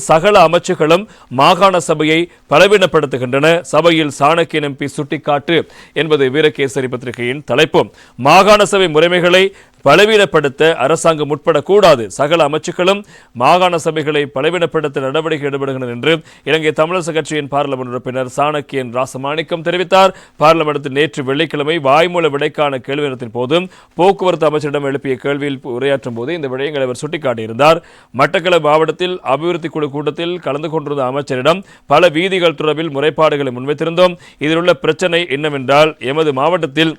சகல அமைச்சுகளும் மாகாண சபையை பலவீனப்படுத்துகின்றன. சபையில் சாணக்கியன் எம்பி சுட்டிக்காட்டு என்பது வீரகேசரி பத்திரிகையின் தலைப்பு. மாகாண சபை முறைமைகளை பலவீனப்படுத்த அரசாங்கம் முற்படக்கூடாது. சகல அமைச்சுகளும் மாகாண சபைகளை பலவீனப்படுத்த நடவடிக்கை ஈடுபடுகின்றன என்று இலங்கை தமிழரசு கட்சியின் பார்லமெண்ட் உறுப்பினர் சாணக்கியன் ராசமாணிக்கம் தெரிவித்தார். பார்லமெண்டத்தில் நேற்று வெள்ளிக்கிழமை வாய்மூல விடைக்கான கேள்வி நேரத்தின் போது போக்குவரத்து அமைச்சரிடம் எழுப்பிய கேள்வியில் உரையாற்றும் போது இந்த விடயங்களை அவர் சுட்டிக்காட்டியிருந்தார். மட்டக்களப்பு மாவட்டத்தில் அபிவிருத்தி குழு கூட்டத்தில் கலந்து கொண்டிருந்த அமைச்சரிடம் பல வீதிகள் தொடர்பில் முறைப்பாடுகளை முன்வைத்திருந்தோம். இதில் உள்ள பிரச்சனை என்னவென்றால் எமது மாவட்டத்தில்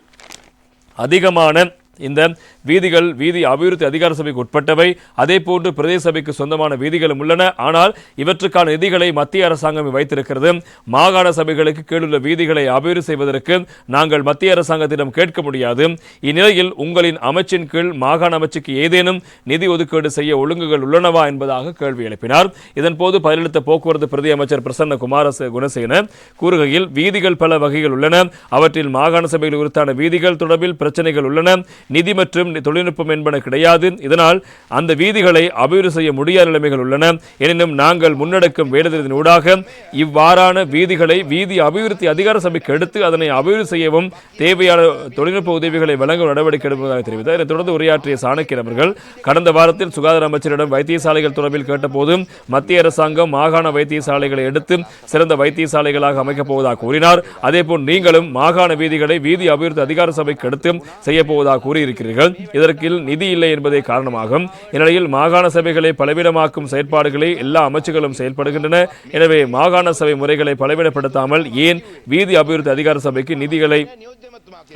அதிகமான இந்த வீதிகள் வீதி அபிவிருத்தி அதிகார சபைக்கு உட்பட்டவை. அதே போன்று பிரதேச சபைக்கு சொந்தமான வீதிகளும் உள்ளன. ஆனால் இவற்றுக்கான நிதிகளை மத்திய அரசாங்கம் வைத்திருக்கிறது. மாகாண சபைகளுக்கு கீழுள்ள வீதிகளை அபிவிருத்தி செய்வதற்கு நாங்கள் மத்திய அரசாங்கத்திடம் கேட்க முடியாது. இந்நிலையில் உங்களின் அமைச்சின் கீழ் மாகாண அமைச்சுக்கு ஏதேனும் நிதி ஒதுக்கீடு செய்ய ஒழுங்குகள் உள்ளனவா என்பதாக கேள்வி எழுப்பினார். இதன்போது பதிலளித்த போக்குவரத்து பிரதி அமைச்சர் பிரசன்ன குமார குணசேன கூறுகையில் வீதிகள் பல வகைகள் உள்ளன. அவற்றில் மாகாண சபைகள் உரித்தான வீதிகள் தொடர்பில் பிரச்சனைகள் உள்ளன. நிதி மற்றும் தொழில்நுட்பம் என்பன கிடையாது. இதனால் அந்த வீதிகளை அபிவிருத்தி செய்ய முடியாத நிலைமைகள் உள்ளன. எனினும் நாங்கள் முன்னெடுக்கும் வேண்டுதலின் ஊடாக இவ்வாறான வீதிகளை வீதி அபிவிருத்தி அதிகார சபைக்கு எடுத்து அதனை அபிவிருத்தி செய்யவும் தேவையான தொழில்நுட்ப உதவிகளை வழங்கும் நடவடிக்கை எடுப்பதாக தெரிவித்தார். இதைத் தொடர்ந்து உரையாற்றிய சாணக்கியன் அவர்கள் கடந்த வாரத்தில் சுகாதார அமைச்சரிடம் வைத்தியசாலைகள் தொடர்பில் கேட்டபோது மத்திய அரசாங்கம் மாகாண வைத்தியசாலைகளை எடுத்து சிறந்த வைத்தியசாலைகளாக அமைக்கப் போவதாக கூறினார். அதேபோல் நீங்களும் மாகாண வீதிகளை வீதி அபிவிருத்தி அதிகார சபைக்கு எடுத்து செய்யப்போவதாக போவதாக கூறியிருக்கிறீர்கள். இதற்கு நிதி இல்லை என்பதே காரணமாகும். இந்நிலையில் மாகாண சபைகளை பலவீனமாக்கும் செயற்பாடுகளை எல்லா அமைச்சுகளும் செயல்படுகின்றன. எனவே மாகாண சபை முறைகளை பலவீனப்படுத்தாமல் ஏன் வீதி அபிவிருத்தி அதிகார சபைக்கு நிதிகளை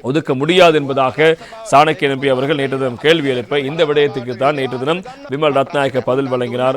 ஒதுக்க முடியாது என்பதாக சாணக்கிய எம்பி அவர்கள் நேற்று தினம் கேள்வி எழுப்ப இந்த விடயத்துக்கு தான் நேற்று தினம் விமல் ரத்நாயக்க பதில் வழங்கினார்.